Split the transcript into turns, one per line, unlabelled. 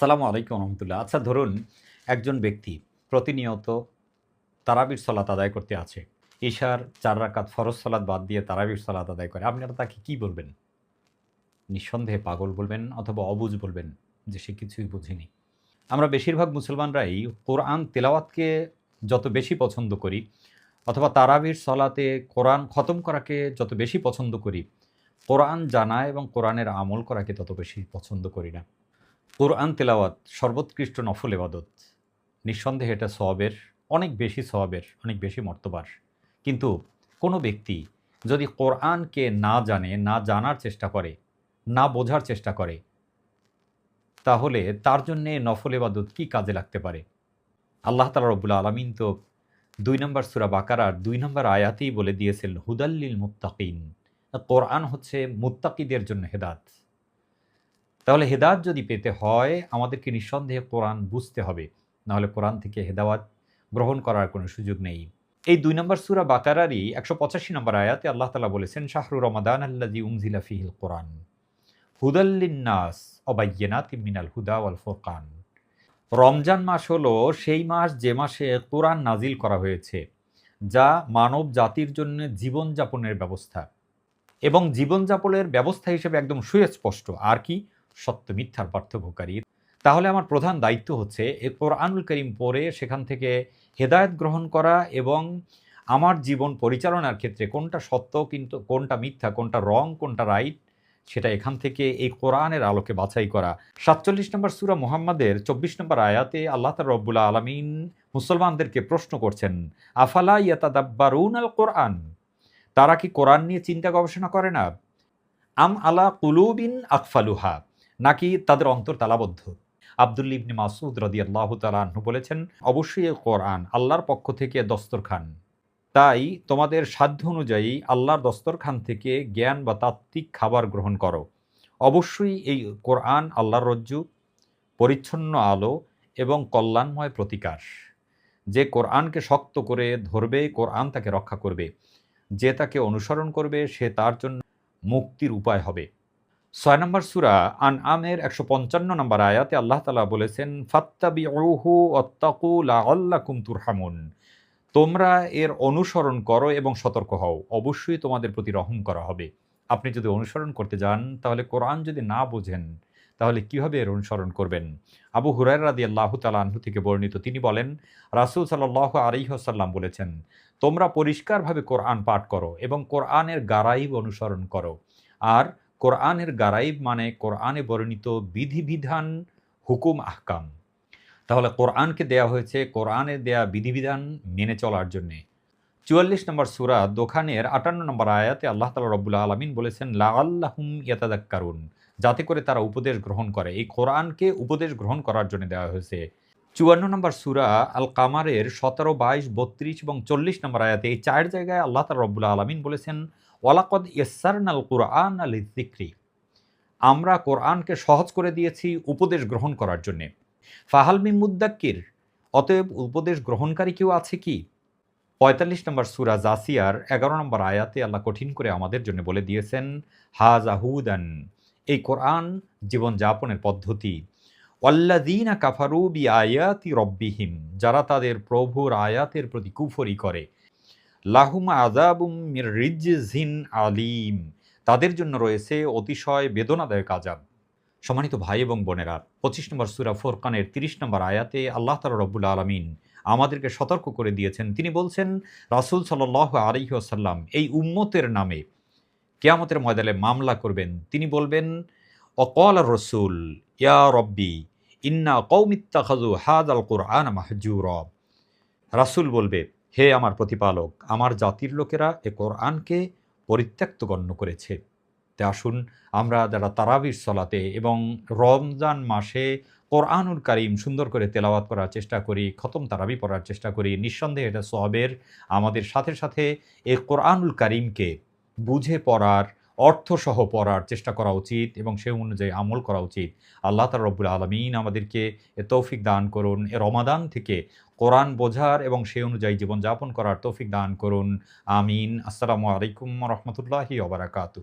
আসসালামু আলাইকুম রহমতুল্লাহ। আচ্ছা ধরুন একজন ব্যক্তি প্রতিনিয়ত তারাবির সলাত আদায় করতে আছে। ঈশার চার রাকাত ফরজ সলাত বাদ দিয়ে তারাবির সলাত আদায় করে। আপনারা তাকে কি বলবেন? নিঃসন্দেহে পাগল বলবেন অথবা অবুঝ বলবেন যে সে কিছুই বুঝেনি। আমরা বেশিরভাগ মুসলমানরাই কোরআন তেলাওয়াতকে যত বেশি পছন্দ করি অথবা তারাবির সলাতে কোরআন খতম করাকে যত বেশি পছন্দ করি, কোরআন জানা এবং কোরআনের আমল করাকে তত বেশি পছন্দ করি না। কোরআন তেলাওয়াত সর্বোৎকৃষ্ট নফল এবাদত নিঃসন্দেহে এটা সবের অনেক বেশি সবের অনেক বেশি মর্তবার। কিন্তু কোনো ব্যক্তি যদি কোরআনকে না জানে, না জানার চেষ্টা করে, না বোঝার চেষ্টা করে, তাহলে তার জন্যে নফল এবাদত কী কাজে লাগতে পারে? আল্লাহ তালা রবুল্লা আলমিন তো দুই নম্বর সুরা বাকারার দুই নম্বর আয়াতেই বলে দিয়েছেন হুদাল্লিল মুত্তাকিন। কোরআন হচ্ছে মুত্তাকিদের জন্য হেদাত তাহলে হেদাত যদি পেতে হয়, আমাদেরকে নিঃসন্দেহে কোরআন বুঝতে হবে। নাহলে কোরআন থেকে হেদাওয়াত গ্রহণ করার কোনো সুযোগ নেই। এই দুই নম্বর সুরা বাকারারই একশো পঁচাশি নম্বর আয়াতে আল্লাহ তালা বলেছেন, শাহরু রমাদান আল্লাজি উমজিলা ফিহিল কোরআন। হুদাল্লিন্নাস অবাইয়েনাত মিনাল হুদা ওয়াল ফোরকান। রমজান মাস হলো সেই মাস যে মাসে কোরআন নাজিল করা হয়েছে, যা মানব জাতির জন্য জীবনযাপনের ব্যবস্থা। এবং জীবনযাপনের ব্যবস্থা হিসেবে একদম সুস্পষ্ট। আর কি? সত্য মিথ্যার পার্থক্যকারী। তাহলে আমার প্রধান দায়িত্ব হচ্ছে এরপর আনুল করিম পড়ে সেখান থেকে হেদায়ত গ্রহণ করা এবং আমার জীবন পরিচালনার ক্ষেত্রে কোনটা সত্য কিন্তু কোনটা মিথ্যা, কোনটা রং, কোনটা রাইট, সেটা এখান থেকে এই কোরআনের আলোকে বাছাই করা। সাতচল্লিশ নম্বর সুরা মোহাম্মদের চব্বিশ নম্বর আয়াতে আল্লাহ তার রব্বুল্লা আলমিন মুসলমানদেরকে প্রশ্ন করছেন, আফালা ইয়াতাদাব্বারুন আল কোরআন? তারা কি কোরআন নিয়ে চিন্তা গবেষণা করে না? আম আলা কুলুবিন আকফালুহা? নাকি তাদের অন্তর তালাবদ্ধ? আবদুল্লি ইবনি মাসুদ রদি আল্লাহ তালাহু বলেছেন, অবশ্যই কোরআন আল্লাহর পক্ষ থেকে দস্তরখান। তাই তোমাদের সাধ্য অনুযায়ী আল্লাহর দস্তরখান থেকে জ্ঞান বা তাত্ত্বিক খাবার গ্রহণ করো। অবশ্যই এই কোরআন আল্লাহর রজ্জু, পরিচ্ছন্ন আলো এবং কল্যাণময় প্রতিকার। যে কোরআনকে শক্ত করে ধরবে, কোরআন তাকে রক্ষা করবে। যে তাকে অনুসরণ করবে, সে তার জন্য মুক্তির উপায় হবে। ছয় নম্বর সুরা আন আমের একশো পঞ্চান্ন নম্বর আয়াতে আল্লাহ তালা বলেছেন ফাত্তাবি ওহু অত্তাকু লাল্লাকুম তুরহামুন। তোমরা এর অনুসরণ করো এবং সতর্ক হও, অবশ্যই তোমাদের প্রতি রহম করা হবে। আপনি যদি অনুসরণ করতে যান, তাহলে কোরআন যদি না বোঝেন, তাহলে কীভাবে এর অনুসরণ করবেন? আবু হুরাই রাদি আল্লাহ তালাহু থেকে বর্ণিত তিনি বলেন, রাসুল সাল্লাহ আলিহাসাল্লাম বলেছেন, তোমরা পরিষ্কারভাবে কোরআন পাঠ করো এবং কোরআনের গারাইব অনুসরণ করো। আর কোরআনের গারাইব মানে কোরআনে বর্ণিত বিধিবিধান, হুকুম, আহকাম। তাহলে কোরআনকে দেয়া হয়েছে, কোরআনে দেয়া বিধিবিধান মেনে চলার জন্যে। চুয়াল্লিশ নম্বর সুরা দোকানের আটান্ন নম্বর আয়াতে আল্লাহ তালা রব্বুল্লা আলমিন বলেছেন লা আল্লাহুম ইয়াতাদাক্কারুন যাতে করে তারা উপদেশ গ্রহণ করে। এই কোরআনকে উপদেশ গ্রহণ করার জন্য দেওয়া হয়েছে। চুয়ান্ন নম্বর সুরা আল কামারের সতেরো, বাইশ, বত্রিশ এবং চল্লিশ নম্বর আয়াতে এই চার জায়গায় আল্লাহ তালা রব্বুল্লা আলমিন বলেছেন ওয়ালাকদ ইসারন আল কোরআন আল আমরা কোরআনকে সহজ করে দিয়েছি উপদেশ গ্রহণ করার জন্যে। ফাহাল মিমুদ্দাক্কির অতএব উপদেশ গ্রহণকারী কেউ আছে কি? পঁয়তাল্লিশ নম্বর সুরা জাসিয়ার এগারো নম্বর আয়াতে আল্লাহ কঠিন করে আমাদের জন্য বলে দিয়েছেন হাজাহুদান এই কোরআন জীবনযাপনের পদ্ধতি। অল্লাদিনা কাফারু বি আয়াতি রব্বিহিম, যারা তাদের প্রভুর আয়াতের প্রতি কুফরি করে। লাহুম আজাবুম রিজিন আলিম। তাদের জন্য রয়েছে অতিশয় বেদনাদায়ক আজাব সম্মানিত ভাই এবং বোনেরা, পঁচিশ নম্বর সুরা ফোরকানের তিরিশ নম্বর আয়াতে আল্লাহ তালা রব্বুল আলমিন আমাদেরকে সতর্ক করে দিয়েছেন। তিনি বলছেন, রাসুল সাল আলহি আসাল্লাম এই উম্মতের নামে কেয়ামতের ময়দানে মামলা করবেন। তিনি বলবেন, অকল রসুল, ইয়া রব্বি, ইন্না কৌমিত্তা খাজু হাদ আল কোরআন মাহজুর। রাসুল বলবে হে আমার প্রতিপালক, আমার জাতির লোকেরা এ কোরআনকে পরিত্যক্ত গণ্য করেছে। তে আসুন, আমরা যারা তারাবির সলাতে এবং রমজান মাসে কোরআনুল কারিম সুন্দর করে তেলাওয়াত করার চেষ্টা করি, খতম তারাবি পড়ার চেষ্টা করি, নিঃসন্দেহে এটা সবের আমাদের সাথে সাথে এই কোরআনুল কারিমকে বুঝে পড়ার অর্থসহ পড়ার চেষ্টা করা উচিত এবং সে অনুযায়ী আমল করা উচিত। আল্লাহ তার রব্বুল আলমিন আমাদেরকে এ তৌফিক দান করুন, এ রমাদান থেকে কোরআন বোঝার এবং সে অনুযায়ী জীবনযাপন করার তৌফিক দান করুন। আমিন। আসসালামু আলাইকুম রহমতুল্লাহি ওবরাকাতু